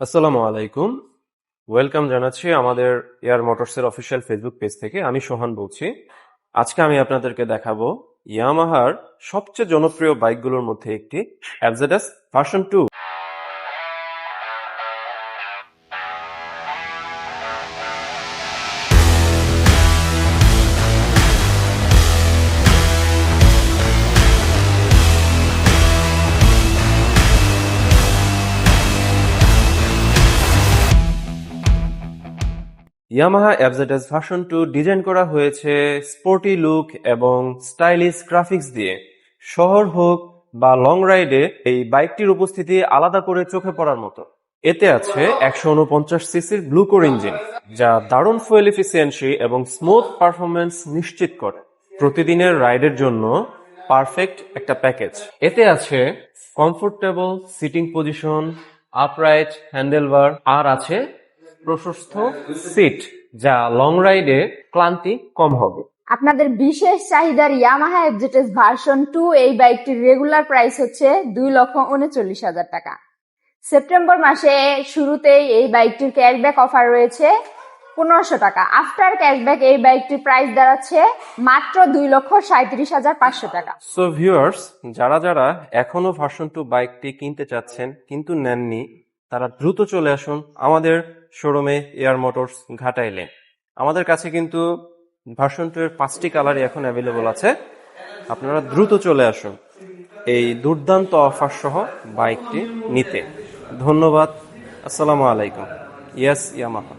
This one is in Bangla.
আসসালামু আলাইকুম। ওয়েলকাম জানাচ্ছি আমাদের এয়ার মোটরসের অফিসিয়াল ফেসবুক পেজ থেকে। আমি সোহান বলছি। আজকে আমি আপনাদেরকে দেখাবো ইয়ামাহার সবচেয়ে জনপ্রিয় বাইকগুলোর মধ্যে একটি অ্যাবজেডাস ভার্সন টু। ইয়ামাহা অ্যাবজেডাস ভার্সন টু ডিজাইন করা হয়েছে স্পোর্টি লুক এবং স্টাইলিশ গ্রাফিক্স দিয়ে। শহর হোক বা লং রাইডে এই বাইকটির উপস্থিতি আলাদা করে চোখে পড়ার মতো। এতে আছে একশো উনপঞ্চাশ সিসির ব্লুকোর ইঞ্জিন যা দারুণ ফুয়েল এফিসিয়েন্সি এবং স্মুথ পারফরমেন্স নিশ্চিত করে। প্রতিদিনের রাইডের জন্য পারফেক্ট একটা প্যাকেজ এতে আছে comfortable seating position upright handlebar আর আছে প্রশস্ত সিট যা লং রাইডে ক্লান্তি কম হবে। আপনাদের বিশেষ চাহিদার ইয়ামাহা এফজেটেস ভার্সন টু এই বাইকটির রেগুলার প্রাইস হচ্ছে দুই লক্ষ উনচল্লিশ হাজার টাকা। সেপ্টেম্বর মাসে শুরুতেই এই বাইকটির ক্যাশব্যাক অফার রয়েছে পনেরোশো টাকা। আফটার ক্যাশব্যাক এই বাইকটির প্রাইস দাঁড়াচ্ছে মাত্র দুই লক্ষ সাঁত্রিশ হাজার পাঁচশো টাকা। সো ভিউয়ার্স যারা যারা এখনও ভার্সন টু বাইকটি কিনতে চাচ্ছেন কিন্তু নেননি তারা দ্রুত চলে আসুন আমাদের শোরুমে এয়ার মোটরস ঘাটাইলে। আমাদের কাছে কিন্তু ভার্সন টু এর পাঁচটি কালারই এখন অ্যাভেলেবল আছে। আপনারা দ্রুত চলে আসুন। এই দুর্দান্ত অফার সহ বাইকটি নিতে। ধন্যবাদ। আসসালামু আলাইকুম। ইয়াস ইয়ামাহা